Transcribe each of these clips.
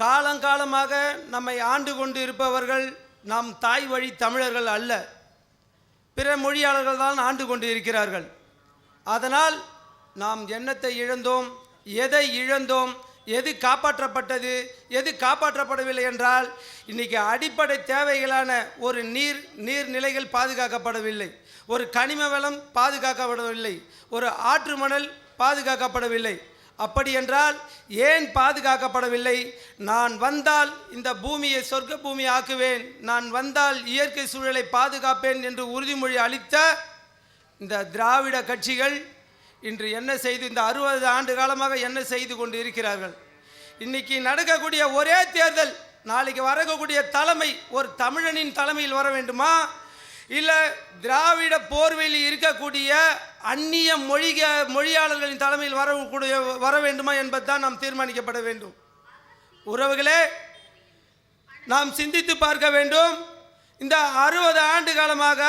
காலங்காலமாக நம்மை ஆண்டு கொண்டு இருப்பவர்கள் நாம் தாய் வழி தமிழர்கள் அல்ல. பிற மொழியாளர்கள் தான் ஆண்டு கொண்டு இருக்கிறார்கள். அதனால் நாம் எண்ணத்தை இழந்தோம் எதை இழந்தோம் எது காப்பாற்றப்பட்டது எது காப்பாற்றப்படவில்லை என்றால் இன்றைக்கி அடிப்படை தேவைகளான ஒரு நீர் நீர்நிலைகள் பாதுகாக்கப்படவில்லை. ஒரு கனிம வளம் பாதுகாக்கப்படவில்லை. ஒரு ஆற்று மணல் பாதுகாக்கப்படவில்லை. அப்படி என்றால் ஏன் பாதுகாக்கப்படவில்லை? நான் வந்தால் இந்த பூமியை சொர்க்க பூமி ஆக்குவேன். நான் வந்தால் இயற்கை சூழலை பாதுகாப்பேன் என்று உறுதிமொழி அளித்த இந்த திராவிட கட்சிகள் இன்று என்ன செய்து இந்த அறுபது ஆண்டு காலமாக என்ன செய்து கொண்டு இருக்கிறார்கள் இன்னைக்கு நடக்கக்கூடிய ஒரே தேர்தல் நாளைக்கு வரக்கூடிய தலைமை ஒரு தமிழனின் தலைமையில் வர வேண்டுமா? இல்லை திராவிட போர்வையில் இருக்கக்கூடிய அந்நிய மொழிக மொழியாளர்களின் தலைமையில் வரக்கூடிய வர வேண்டுமா என்பதுதான் நாம் தீர்மானிக்கப்பட வேண்டும். உறவுகளே நாம் சிந்தித்து பார்க்க வேண்டும். இந்த அறுபது ஆண்டு காலமாக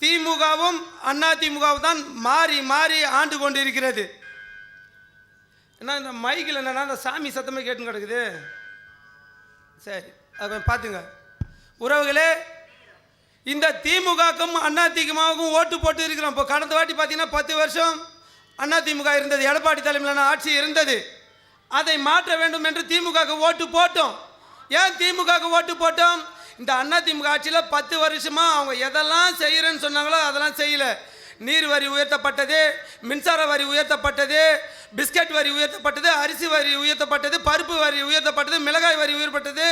திமுகவும் அண்ணா திமுகவும் தான் மாறி மாறி ஆண்டு கொண்டிருக்கிறது. ஏன்னா இந்த மைக்கில் என்னென்னா இந்த சாமி சத்தமே கேட்டுன்னு கிடக்குது. சரி அதை கொஞ்சம் பார்த்துங்க. உறவுகளே இந்த திமுகக்கும் அண்ணா திமுகவுக்கும் ஓட்டு போட்டு இருக்கிறோம். இப்போ கடந்த வாட்டி பார்த்தீங்கன்னா பத்து வருஷம் அண்ணா திமுக இருந்தது எடப்பாடி தலைமையிலான ஆட்சி இருந்தது. அதை மாற்ற வேண்டும் என்று திமுகவுக்கு ஓட்டு போட்டோம். ஏன் திமுகவுக்கு ஓட்டு போட்டோம்? இந்த அண்ணா திமுக ஆட்சியில் பத்து வருஷமாக அவங்க எதெல்லாம் செய்கிறேன்னு சொன்னாங்களோ அதெல்லாம் செய்யலை. நீர் வரி உயர்த்தப்பட்டது மின்சார வரி உயர்த்தப்பட்டது பிஸ்கட் வரி உயர்த்தப்பட்டது அரிசி வரி உயர்த்தப்பட்டது பருப்பு வரி உயர்த்தப்பட்டது மிளகாய் வரி உயர்த்தப்பட்டது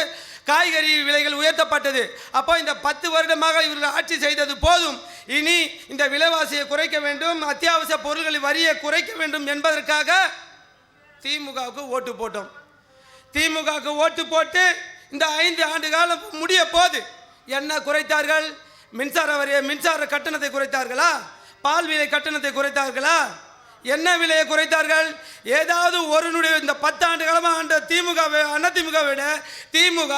காய்கறி விலைகள் உயர்த்தப்பட்டது. அப்போ இந்த பத்து வருடமாக இவர்கள் ஆட்சி செய்தது போதும். இனி இந்த விலைவாசியை குறைக்க வேண்டும் அத்தியாவசிய பொருள்களின் வரியை குறைக்க வேண்டும் என்பதற்காக திமுகவுக்கு ஓட்டு போட்டோம். திமுகவுக்கு ஓட்டு போட்டு இந்த ஐந்து ஆண்டு காலம் முடிய போது என்ன குறைத்தார்கள்? மின்சார வரியை மின்சார கட்டணத்தை குறைத்தார்களா? பால் விலை கட்டணத்தை குறைத்தார்களா? என்ன விலையை குறைத்தார்கள்? ஏதாவது ஒருனுடைய இந்த பத்தாண்டு காலமாக ஆண்ட திமுக அண்ணா திமுக விட திமுக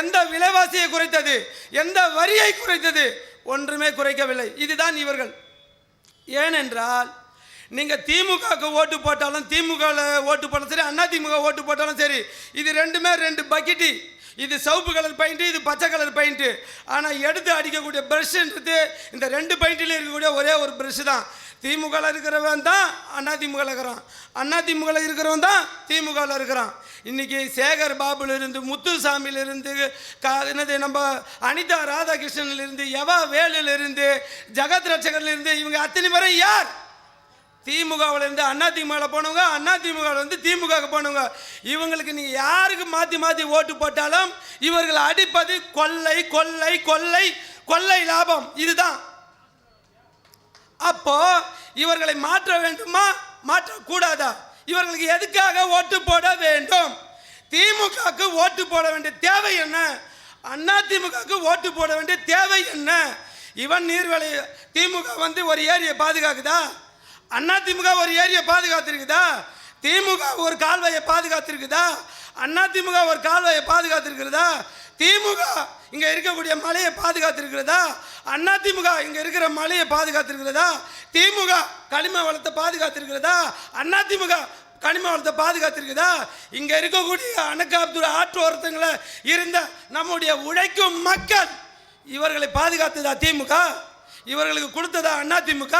எந்த விலைவாசியை குறைத்தது? எந்த வரியை குறைத்தது? ஒன்றுமே குறைக்கவில்லை. இதுதான் இவர்கள். ஏனென்றால் நீங்கள் திமுகவுக்கு ஓட்டு போட்டாலும் திமுகவில் ஓட்டு போட்டாலும் சரி அண்ணா திமுக ஓட்டு போட்டாலும் சரி இது ரெண்டுமே ரெண்டு பக்கெட்டு. இது சவுப்பு கலர் பெயிண்ட்டு இது பச்சை கலர் பெயிண்ட்டு ஆனால் எடுத்து அடிக்கக்கூடிய ப்ரஷ்ன்றது இந்த ரெண்டு பெயிண்ட்லேயும் இருக்கக்கூடிய ஒரே ஒரு ப்ரஷ் தான். திமுகவில் இருக்கிறவன் தான் அண்ணா திமுகவில் இருக்கிறான். அண்ணா திமுகவில் இருக்கிறவன் தான் திமுகவில் இருக்கிறான். இன்றைக்கி சேகர் பாபுலேருந்து முத்துசாமியிலிருந்து க என்னது நம்ம அனிதா ராதாகிருஷ்ணன்லேருந்து யவா வேலுலேருந்து ஜெகத் ரட்சகர்லேருந்து இவங்க அத்தனை பேரும் யார்? திமுகவில் இருந்து அண்ணா திமுகவில் போனவங்க அண்ணா திமுகவில் வந்து போனவங்க. இவங்களுக்கு நீங்கள் யாருக்கு மாற்றி மாற்றி ஓட்டு போட்டாலும் இவர்கள் அடிப்பது கொள்ளை கொள்ளை கொள்ளை கொள்ளை லாபம். இதுதான். அப்போ இவர்களை மாற்ற வேண்டுமா? மாற்றக்கூடாதா? இவர்களுக்கு எதுக்காக ஓட்டு போட வேண்டும்? திமுகவுக்கு ஓட்டு போட வேண்டிய தேவை என்ன? அண்ணா திமுகவுக்கு ஓட்டு போட வேண்டிய தேவை என்ன? இவன் நீர்வழி திமுக வந்து ஒரு ஏரியை பாதுகாக்குதா? அண்ணா திமுக ஒரு ஏரியை பாதுகாத்திருக்குதா? திமுக ஒரு கால்வாயை பாதுகாத்திருக்குதா? அண்ணா திமுக ஒரு கால்வாயை பாதுகாத்திருக்கிறதா? திமுக இங்கே இருக்கக்கூடிய மலையை பாதுகாத்திருக்கிறதா? அண்ணா திமுக இங்க இருக்கிற மலையை பாதுகாத்திருக்கிறதா? திமுக கனிம வளத்தை பாதுகாத்திருக்கிறதா? அண்ணா திமுக கனிம வளத்தை பாதுகாத்திருக்குதா இங்க இருக்கக்கூடிய அணக்காப்துர ஆற்றோரத்தங்களை இருந்த நம்முடைய உழைக்கும் மக்கள் இவர்களை பாதுகாத்ததா திமுக? இவர்களுக்கு கொடுத்ததா அண்ணா திமுக?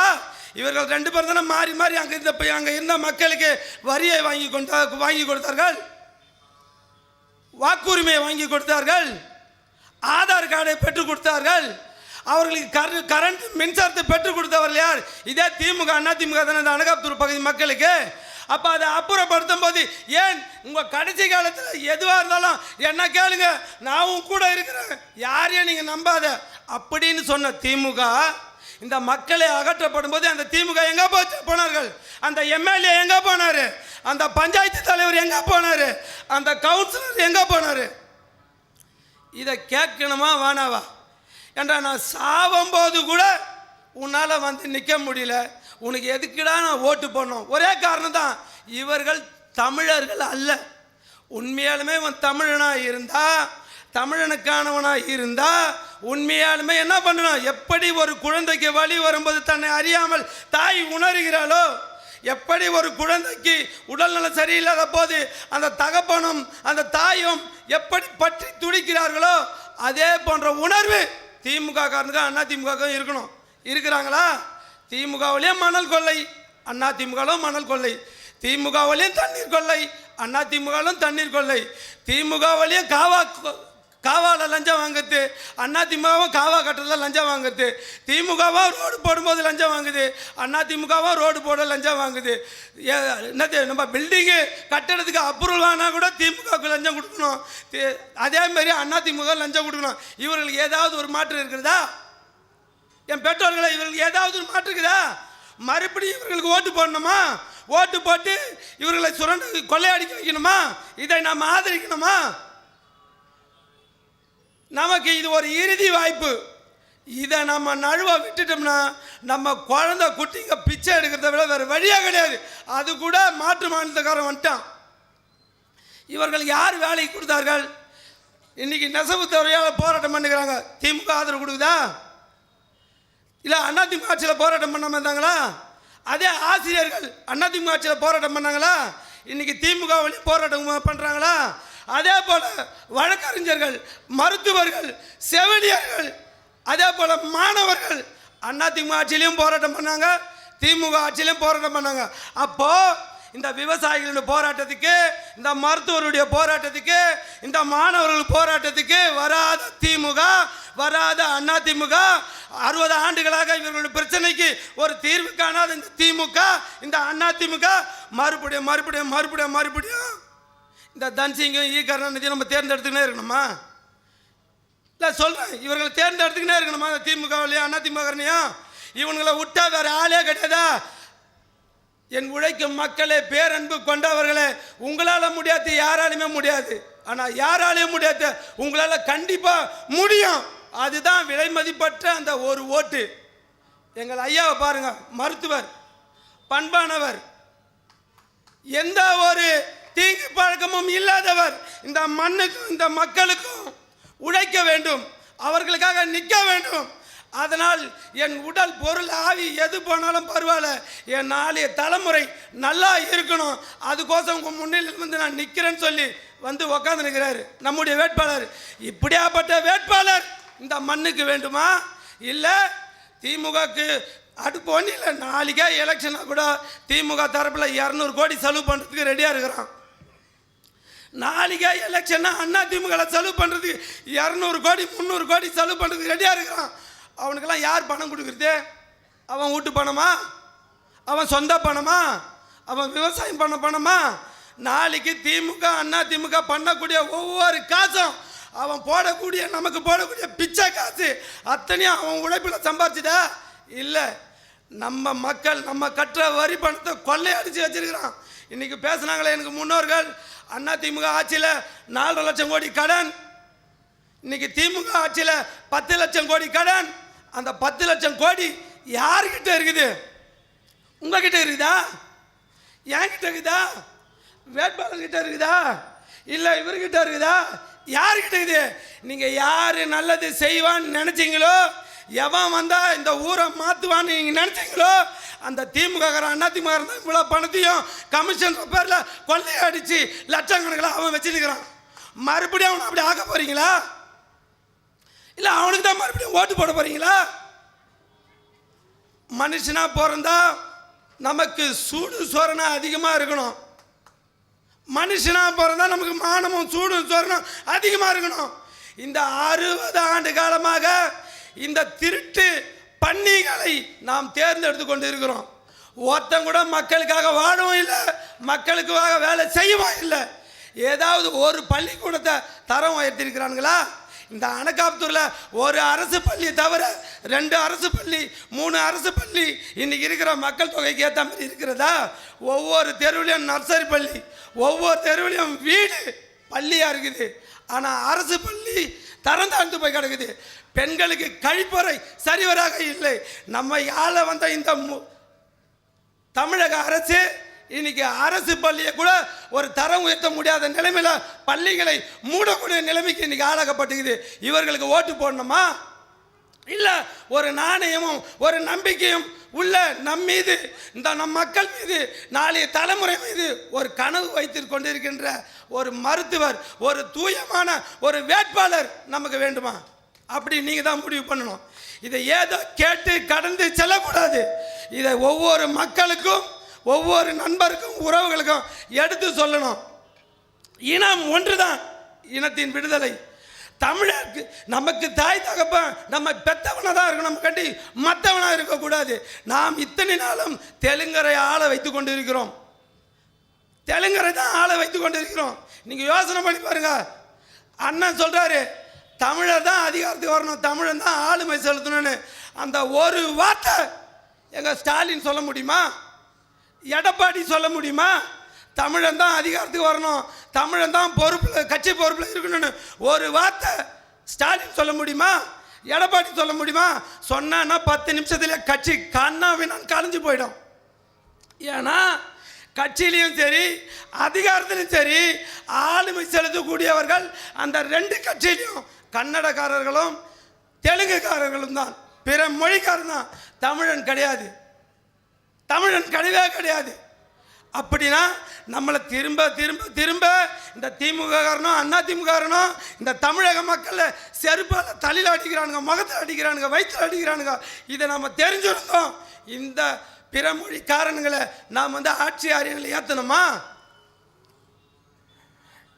இவர்கள் ரெண்டு பேரும் தானே மாறி மாறி அங்கே இருந்த அங்கே இருந்த மக்களுக்கு வரியை வாங்கி கொண்டா வாங்கி கொடுத்தார்கள்? வாக்குரிமையை வாங்கி கொடுத்தார்கள்? ஆதார் கார்டை பெற்றுக் கொடுத்தார்கள்? அவர்களுக்கு கர கரண்ட் மின்சாரத்தை பெற்றுக் கொடுத்தவர் யார்? இதே திமுக அண்ணா திமுக தானே இந்த அனகாப்தூர் பகுதி மக்களுக்கு. அப்போ அதை அப்புறப்படுத்தும் போது ஏன் உங்கள் கடைசி காலத்தில் எதுவாக இருந்தாலும் என்ன கேளுங்க நான் கூட இருக்கிறேன். யாரையும் நீங்கள் நம்பாத. அப்படின்னு சொன்ன திமுக இந்த மக்களை அகற்றப்படும் போது அந்த திமுக எங்கே போச்சு? போனார்கள். அந்த எம்எல்ஏ எங்கே போனார்? அந்த பஞ்சாயத்து தலைவர் எங்கே போனார்? அந்த கவுன்சிலர் எங்கே போனார்? இதை கேட்கணுமா வேணாவா? ஏண்டா நான் சாவும்போது கூட உன்னால் வந்து நிற்க முடியல. உனக்கு எதுக்குடா நான் ஓட்டு போடணும்? ஒரே காரணம் தான் இவர்கள் தமிழர்கள் அல்ல. உண்மையாலுமே இவன் தமிழனாக இருந்தால் தமிழனுக்கானவனாக இருந்தால் உண்மையாலுமே என்ன பண்ணணும் எப்படி ஒரு குழந்தைக்கு வழி வரும்போது தன்னை அறியாமல் தாய் உணர்கிறாளோ எப்படி ஒரு குழந்தைக்கு உடல்நலம் சரியில்லாத போது அந்த தகப்பனும் அந்த தாயும் எப்படி பற்றி துடிக்கிறார்களோ அதே போன்ற உணர்வு திமுக காரனுக்கு அண்ணா திமுக இருக்கணும். இருக்கிறாங்களா? திமுகவிலையும் மணல் கொள்ளை. அண்ணா திமுகவும் மணல் கொள்ளை. திமுகவிலையும் தண்ணீர் கொள்ளை. அண்ணா திமுகவிலும் தண்ணீர் கொள்ளை. திமுகவிலையும் காவா காவால லஞ்சம் வாங்குறது அண்ணா திமுகவும் காவா கட்டுறதுல லஞ்சம் வாங்குறது திமுகவா ரோடு போடும்போது லஞ்சம் வாங்குது. அண்ணா திமுகவா ரோடு போட லஞ்சம் வாங்குது. ஏ- என்னது நம்ம பில்டிங்கு கட்டடத்துக்கு அப்ரூவல் ஆனால் கூட திமுகவுக்கு லஞ்சம் கொடுக்கணும். அதே மாதிரி அண்ணா திமுக லஞ்சம் கொடுக்கணும். இவர்களுக்கு ஏதாவது ஒரு மாற்று இருக்கிறதா? என் பெற்றோர்களை இவர்களுக்கு ஏதாவது ஒரு மாற்று இருக்குதா? மறுபடியும் இவர்களுக்கு ஓட்டு போடணுமா? ஓட்டு போட்டு இவர்களை சுரண்டு கொள்ளையடிக்க வைக்கணுமா? இதை நாம் ஆதரிக்கணுமா? நமக்கு இது ஒரு இறுதி வாய்ப்பு. இதை நம்ம நழுவ விட்டுட்டோம்னா நம்ம குழந்தை குட்டிங்க பிச்சை எடுக்கிறத விட வேறு வழியாக கிடையாது. அது கூட மாற்று மாநிலத்துக்காரன் வந்துட்டான். இவர்கள் யார் வேலைக்கு கொடுத்தார்கள்? இன்னைக்கு நெசவு துறையால் போராட்டம் பண்ணுகிறாங்க. திமுக ஆதரவு கொடுக்குதா? இல்லை அதிமுக ஆட்சியில் போராட்டம் பண்ணாமல் இருந்தாங்களா? அதே ஆசிரியர்கள் அதிமுக ஆட்சியில் போராட்டம் பண்ணாங்களா? இன்னைக்கு திமுக வழி போராட்டம் பண்ணுறாங்களா அதே போல் வழக்கறிஞர்கள் மருத்துவர்கள் செவிலியர்கள் அதே போல் மாணவர்கள் அண்ணா திமுக ஆட்சியிலையும் போராட்டம் பண்ணாங்க திமுக ஆட்சியிலையும் போராட்டம் பண்ணாங்க. அப்போது இந்த விவசாயிகளுடைய போராட்டத்துக்கு இந்த மருத்துவருடைய போராட்டத்துக்கு இந்த மாணவர்கள் போராட்டத்துக்கு வராத திமுக வராத அண்ணா திமுக அறுபது ஆண்டுகளாக இவர்களுடைய பிரச்சனைக்கு ஒரு தீர்வு காணாத இந்த திமுக இந்த அண்ணா திமுக மறுபடியும் மறுபடியும் மறுபடியும் மறுபடியும் இந்த தன்சிங்கும் ஈ கருணாநிதியும் நம்ம தேர்ந்தெடுத்துக்கினே இருக்கணுமா? இல்லை சொல்கிறேன் இவர்களை தேர்ந்தெடுத்துக்கினே இருக்கணுமா? இந்த திமுகவிலையும் அண்ணா திமுகனையும் இவங்களை விட்டா வேறு ஆளே கிடையாதா? என் உழைக்கும் மக்களே பேரன்பு கொண்டவர்களே உங்களால் முடியாது யாராலுமே முடியாது. ஆனால் யாராலையும் முடியாது. உங்களால் கண்டிப்பாக முடியும். அதுதான் விலை மதிப்பற்ற அந்த ஒரு ஓட்டு. எங்கள் ஐயாவை பாருங்க மருத்துவர் பண்பானவர். எந்த ஒரு தீங்கு பழக்கமும் இல்லாதவர் இந்த மண்ணுக்கும் இந்த மக்களுக்கும் உழைக்க வேண்டும். அவர்களுக்காக நிற்க வேண்டும். அதனால் என் உடல் பொருள் ஆவி எது போனாலும் பரவாயில்ல. என் நாளைய தலைமுறை நல்லா இருக்கணும். அதுக்கோசம் உங்கள் முன்னிலையில் வந்து நான் நிற்கிறேன்னு சொல்லி வந்து உக்காந்து நிற்கிறாரு நம்முடைய வேட்பாளர். இப்படியாப்பட்ட வேட்பாளர் இந்த மண்ணுக்கு வேண்டுமா? இல்லை திமுகக்கு அடுப்பு ஒன்றும் இல்லை நாளைக்கே எலெக்ஷனாக கூட திமுக தரப்பில் இரநூறு கோடி செலவு பண்ணுறதுக்கு ரெடியாக இருக்கிறான். நாளைக்கே எலெக்ஷன்னா அண்ணா திமுகல செலவு பண்ணுறதுக்கு இரநூறு கோடி முந்நூறு கோடி செலவு பண்ணுறதுக்கு ரெடியாக இருக்கிறான். அவனுக்கெல்லாம் யார் பணம் கொடுக்குறது? அவன் வீட்டு பணமா? அவன் சொந்த பணமா? அவன் விவசாயம் பண்ண பணமா? நாளைக்கு திமுக அண்ணா திமுக பண்ணக்கூடிய ஒவ்வொரு காசும் அவன் போடக்கூடிய நமக்கு போடக்கூடிய பிச்சை காசு அத்தனையும் அவன் உழைப்பில் சம்பாரிச்சுதா இல்லை. நம்ம மக்கள் நம்ம கட்டுற வரி பணத்தை கொள்ளையடிச்சு வச்சிருக்கிறான். இன்னைக்கு பேசுனாங்களே எனக்கு முன்னோர்கள் அண்ணா திமுக ஆட்சியில் நாலரை லட்சம் கோடி கடன். இன்னைக்கு திமுக ஆட்சியில் பத்து லட்சம் கோடி கடன். அந்த பத்து லட்சம் கோடி யார்கிட்ட இருக்குது? உங்ககிட்ட இருக்குதா? என்கிட்ட இருக்குதா? வேட்பாளர்கிட்ட இருக்குதா? இல்லை இவர்கிட்ட இருக்குதா? யார்கிட்ட இருக்குது? நீங்கள் யார் நல்லது செய்வான்னு நினச்சிங்களோ எவன் வந்தால் இந்த ஊரை மாற்றுவான்னு நீங்கள் நினச்சிங்களோ? அந்த திமுக அண்ணா திமுக இருந்தால் இவ்வளோ பணத்தையும் கமிஷன் பேரில் கொள்ளையடிச்சு லட்சக்கணக்கில் அவன் வச்சுருக்கிறான். மறுபடியும் அவனை அப்படி ஆக்க போகிறீங்களா இல்லை அவனுக்கு தான் மறுபடியும் ஓட்டு போட போகிறீங்களா மனுஷனா பிறந்தா நமக்கு சூடு சோரணா அதிகமாக இருக்கணும். மனுஷனா பிறந்தா நமக்கு மானமும் சூடும் சோரணம் அதிகமாக இருக்கணும். இந்த அறுபது ஆண்டு காலமாக இந்த திருட்டு பன்னிகளை நாம் தேர்ந்தெடுத்து கொண்டு இருக்கிறோம் ஒருத்தன் கூட மக்களுக்காக வாழவும் இல்லை மக்களுக்காக வேலை செய்யவும் இல்லை. ஏதாவது ஒரு பள்ளிக்கூடத்தை தரம் உயர்த்திருக்கிறானுங்களா இந்த அணக்காப்புத்தூரில் ஒரு அரசு பள்ளி தவிர ரெண்டு அரசு பள்ளி மூணு அரசு பள்ளி இன்னைக்கு இருக்கிற மக்கள் தொகைக்கு ஏற்ற மாதிரி இருக்கிறதா? ஒவ்வொரு தெருவிலையும் நர்சரி பள்ளி ஒவ்வொரு தெருவிலையும் வீடு பள்ளியாக இருக்குது. ஆனால் அரசு பள்ளி தரம் தாழ்ந்து போய் கிடக்குது. பெண்களுக்கு கழிப்பறை சரிவராக இல்லை. நம்ம யாழ வந்த இந்த மு- தமிழக அரசு இன்னைக்கு அரசு பள்ளியை கூட ஒரு தரம் உயர்த்த முடியாத நிலைமையில் பள்ளிகளை மூடக்கூடிய நிலைமைக்கு இன்னைக்கு ஆளாக்கப்பட்டுக்குது இவர்களுக்கு ஓட்டு போடணுமா? இல்லை ஒரு நாணயமும் ஒரு நம்பிக்கையும் உள்ள நம் மீது இந்த நம் மக்கள் மீது நாளைய தலைமுறை மீது ஒரு கனவு வைத்து கொண்டிருக்கின்ற ஒரு மருத்துவர் ஒரு தூயமான ஒரு வேட்பாளர் நமக்கு வேண்டுமா? அப்படி நீங்கள் தான் முடிவு பண்ணணும். இதை ஏதோ கேட்டு கடந்து செல்லக்கூடாது. இதை ஒவ்வொரு மக்களுக்கும் ஒவ்வொரு நண்பருக்கும் உறவுகளுக்கும் எடுத்து சொல்லணும். இனம் ஒன்றுதான் இனத்தின் விடுதலை. தமிழருக்கு நமக்கு தாய் தகப்பன் நம்ம பெத்தவனாக தான் இருக்கணும். நம்ம கண்டி மற்றவனாக இருக்கக்கூடாது. நாம் இத்தனை நாளும் தெலுங்கரை ஆளை வைத்து கொண்டு இருக்கிறோம் தெலுங்கரை தான் ஆளை வைத்து கொண்டு இருக்கிறோம் நீங்கள் யோசனை பண்ணி பாருங்க. அண்ணன் சொல்கிறாரு தமிழர் தான் அதிகாரத்துக்கு வரணும் தமிழன் தான் ஆளுமை செலுத்தணும்னு அந்த ஒரு வார்த்தை எங்கள் ஸ்டாலின் சொல்ல முடியுமா? எடப்பாடி சொல்ல முடியுமா? தமிழன் தான் அதிகாரத்துக்கு வரணும் தமிழன் தான் பொறுப்பில் கட்சி பொறுப்பில் இருக்கணும்னு ஒரு வார்த்தை ஸ்டாலின் சொல்ல முடியுமா? எடப்பாடி சொல்ல முடியுமா? சொன்னான்னா பத்து நிமிஷத்தில் கட்சி கண்ணா வினான்னு கலைஞ்சு போயிடும். ஏன்னா கட்சியிலையும் சரி அதிகாரத்திலையும் சரி ஆளுமை செலுத்தக்கூடியவர்கள் அந்த ரெண்டு கட்சியிலையும் கன்னடக்காரர்களும் தெலுங்குக்காரர்களும் தான். பிற மொழிக்காரன் தான். தமிழன் கிடையாது. தமிழன் கிடையவே கிடையாது. அப்படின்னா நம்மளை திரும்ப திரும்ப திரும்ப இந்த திமுக காரனும் அண்ணா திமுக இந்த தமிழக மக்களை செருப்பால் தலையில் அடிக்கிறானுங்க முகத்தில் அடிக்கிறானுங்க வயிற்றில் அடிக்கிறானுங்க இதை நம்ம தெரிஞ்சிருந்தோம் இந்த பிற மொழிக்காரனுங்களை நாம் வந்து ஆட்சி ஆரியங்களை ஏற்றணுமா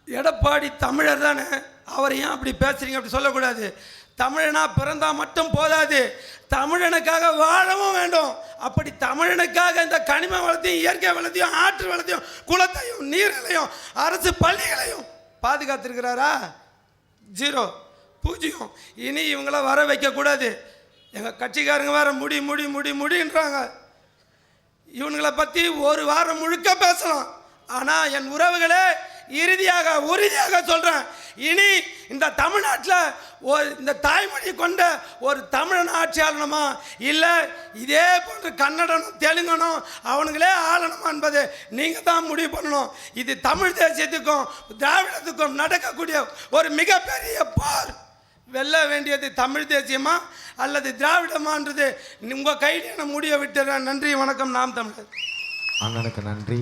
எடப்பாடி தமிழர் தானே. அவர் ஏன் அப்படி பேசுறீங்க? அப்படி சொல்லக்கூடாது. தமிழனா பிறந்தா மட்டும் போதாது. தமிழனுக்காக வாழவும் வேண்டும். அப்படி தமிழனுக்காக இந்த கனிம வளத்தையும் இயற்கை வளத்தையும் ஆற்று வளத்தையும் குளத்தையும் நீரிலையும் அரசு பள்ளிகளையும் பாதுகாத்திருக்கிறாரா? ஜீரோ. பூஜ்ஜியம். இனி இவங்கள வர வைக்கக்கூடாது. எங்கள் கட்சிக்காரங்க வேறு முடி முடி முடி முடின்றாங்க. இவனுங்களை பற்றி ஒரு வாரம் முழுக்க பேசலாம். ஆனால் என் உறவுகளே இறுதியாக உறுதியாக சொல்கிறேன் இனி இந்த தமிழ்நாட்டில் ஒரு இந்த தாய்மொழி கொண்ட ஒரு தமிழன் ஆட்சி இல்லை இதே போன்று கன்னடனும் தெலுங்கனும் அவனுங்களே ஆளணுமா என்பது நீங்கள் தான் முடிவு பண்ணணும். இது தமிழ் தேசியத்துக்கும் திராவிடத்துக்கும் நடக்கக்கூடிய ஒரு மிகப்பெரிய போர். வெல்ல வேண்டியது தமிழ் தேசியமா அல்லது திராவிடமான்றது? உங்கள் கையில் நான் முடிய விட்டுறேன். நன்றி வணக்கம். நாம் தமிழர். அண்ணனுக்கு நன்றி.